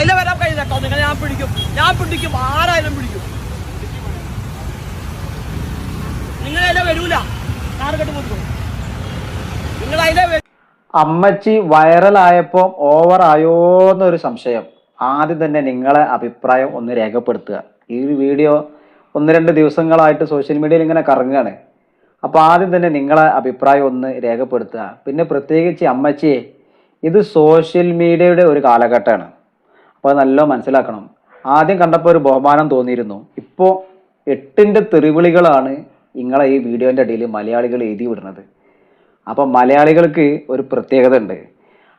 അതിലെ വരാൻ കഴിയില്ല കേട്ടോ നിങ്ങൾ ഞാൻ പിടിക്കും. ഞാൻ പിടിക്കും. ആരായാലും പിടിക്കും. നിങ്ങൾ അതിലെ വരൂല. കാറ് പോകും നിങ്ങൾ അതിലെ അമ്മച്ചി വൈറലായപ്പോൾ ഓവർ ആയോ എന്നൊരു സംശയം. ആദ്യം തന്നെ നിങ്ങളെ അഭിപ്രായം ഒന്ന് രേഖപ്പെടുത്തുക. ഈ വീഡിയോ ഒന്ന് രണ്ട് ദിവസങ്ങളായിട്ട് സോഷ്യൽ മീഡിയയിൽ ഇങ്ങനെ കറങ്ങുകയാണ്. അപ്പോൾ ആദ്യം തന്നെ നിങ്ങളെ അഭിപ്രായം ഒന്ന് രേഖപ്പെടുത്തുക. പിന്നെ പ്രത്യേകിച്ച് അമ്മച്ചിയെ ഇത് സോഷ്യൽ മീഡിയയുടെ ഒരു കാലഘട്ടമാണ്. അപ്പോൾ അത് നല്ല മനസ്സിലാക്കണം. ആദ്യം കണ്ടപ്പോൾ ഒരു ബഹുമാനം തോന്നിയിരുന്നു. ഇപ്പോൾ എട്ടിന്റെ തെറിവിളികളാണ് നിങ്ങളെ ഈ വീഡിയോന്റെ അടിയിൽ മലയാളികൾ എഴുതി വിടുന്നത്. അപ്പം മലയാളികൾക്ക് ഒരു പ്രത്യേകത ഉണ്ട്.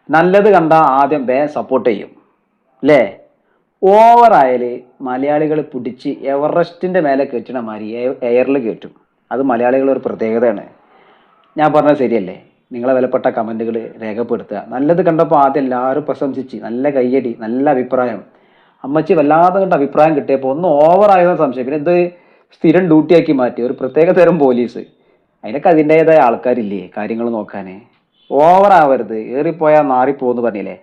നല്ലത് കണ്ടാൽ ആദ്യം ബേ സപ്പോർട്ട് ചെയ്യും. അല്ലേ ഓവറായാൽ മലയാളികൾ പിടിച്ച് എവറസ്റ്റിന്റെ മേലെ കയറ്റണ മാതിരി എയറിൽ കയറ്റും. അത് മലയാളികളുടെ ഒരു പ്രത്യേകതയാണ്. ഞാൻ പറഞ്ഞത് ശരിയല്ലേ? നിങ്ങളെ വിലപ്പെട്ട കമന്റുകൾ രേഖപ്പെടുത്തുക. നല്ലത് കണ്ടപ്പോൾ ആദ്യം എല്ലാവരും പ്രശംസിച്ച് നല്ല കയ്യടി നല്ല അഭിപ്രായം. അമ്മച്ചി വല്ലാതെ കണ്ട അഭിപ്രായം കിട്ടിയപ്പോൾ ഒന്ന് ഓവറായതെന്ന് സംശയം. പിന്നെ ഇത് സ്ഥിരം ഡ്യൂട്ടിയാക്കി മാറ്റി. ഒരു പ്രത്യേക തരം പോലീസ്. അതിനൊക്കെ അതിന്റേതായ ആൾക്കാരില്ലേ കാര്യങ്ങൾ നോക്കാൻ. ഓവറാവരുത് ഏറിപ്പോയാൽ നാറിപ്പോന്ന് പറഞ്ഞില്ലേ?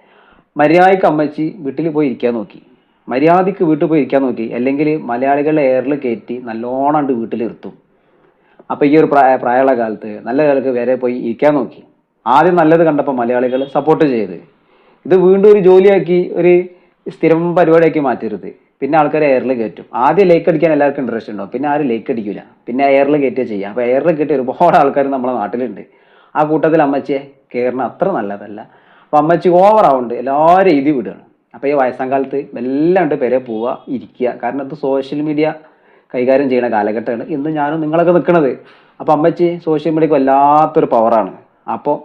മര്യാദയ്ക്ക് അമ്മച്ചി വീട്ടിൽ പോയി ഇരിക്കാൻ നോക്കി. മര്യാദയ്ക്ക് വീട്ടിൽ പോയി ഇരിക്കാൻ നോക്കി. അല്ലെങ്കിൽ മലയാളികളുടെ എയറിൽ കയറ്റി നല്ലോണം വീട്ടിലിരുത്തും അപ്പോൾ ഈ ഒരു പ്രായ പ്രായമുള്ള കാലത്ത് നല്ല കാലത്ത് വരെ പോയി ഇരിക്കാൻ നോക്കി. ആദ്യം നല്ലത് കണ്ടപ്പോൾ മലയാളികൾ സപ്പോർട്ട് ചെയ്ത്. ഇത് വീണ്ടും ഒരു ജോലിയാക്കി ഒരു സ്ഥിരം പരിപാടിയാക്കി മാറ്റരുത്. പിന്നെ ആൾക്കാർ എയറിൽ കയറ്റും. ആദ്യം ലേക്ക് അടിക്കാൻ എല്ലാവർക്കും ഇൻട്രസ്റ്റ് ഉണ്ടാവും. പിന്നെ ആരും ലേക്ക് അടിക്കില്ല പിന്നെ എയറിൽ കയറ്റുക ചെയ്യാം. അപ്പോൾ എയറിൽ കയറ്റി ഒരുപാട് ആൾക്കാർ നമ്മുടെ നാട്ടിലുണ്ട്. ആ കൂട്ടത്തിൽ അമ്മച്ചിയെ കയറണ അത്ര നല്ലതല്ല. അപ്പോൾ അമ്മച്ചി ഓവർ ആവുന്നുണ്ട് എല്ലാവരും എഴുതി വിടുകയാണ്. അപ്പോൾ ഈ വയസ്സാം കാലത്ത് എല്ലാം ഉണ്ട് പേരെ പോവുക ഇരിക്കുക. കാരണം ഇത് സോഷ്യൽ മീഡിയ കൈകാര്യം ചെയ്യുന്ന കാലഘട്ടമാണ്. ഇന്ന് ഞാനും നിങ്ങളൊക്കെ നിൽക്കുന്നത് അപ്പോൾ അമ്മച്ചി സോഷ്യൽ മീഡിയക്ക് വല്ലാത്തൊരു പവറാണ് അപ്പോൾ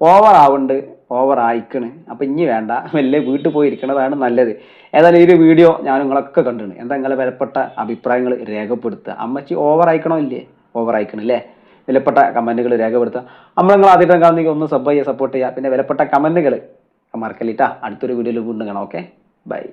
ഓവർ ആവുന്നുണ്ട് ഓവർ ആയിക്കണ്. അപ്പം ഇനി വേണ്ട വലിയ വീട്ടിൽ പോയി ഇരിക്കണതാണ് നല്ലത്. ഏതായാലും ഈ ഒരു വീഡിയോ ഞാൻ നിങ്ങളൊക്കെ കണ്ടിട്ടുണ്ട്. എന്താ നിങ്ങളെ വിലപ്പെട്ട അഭിപ്രായങ്ങൾ രേഖപ്പെടുത്തുക? അമ്മച്ചി ഓവർ ആയിക്കണോ ഇല്ലേ? ഓവർ ആയിക്കണില്ലേ വിലപ്പെട്ട കമന്റുകൾ രേഖപ്പെടുത്തുക. നമ്മൾ നിങ്ങൾ ആദ്യം കാണുന്നെങ്കിൽ ഒന്ന് സബ് ചെയ്യുക സപ്പോർട്ട് ചെയ്യുക. പിന്നെ വിലപ്പെട്ട കമന്റുകൾ മറക്കല്ലിട്ടാ. അടുത്തൊരു വീഡിയോയിൽ വീണ്ടും കാണാം. Okay bye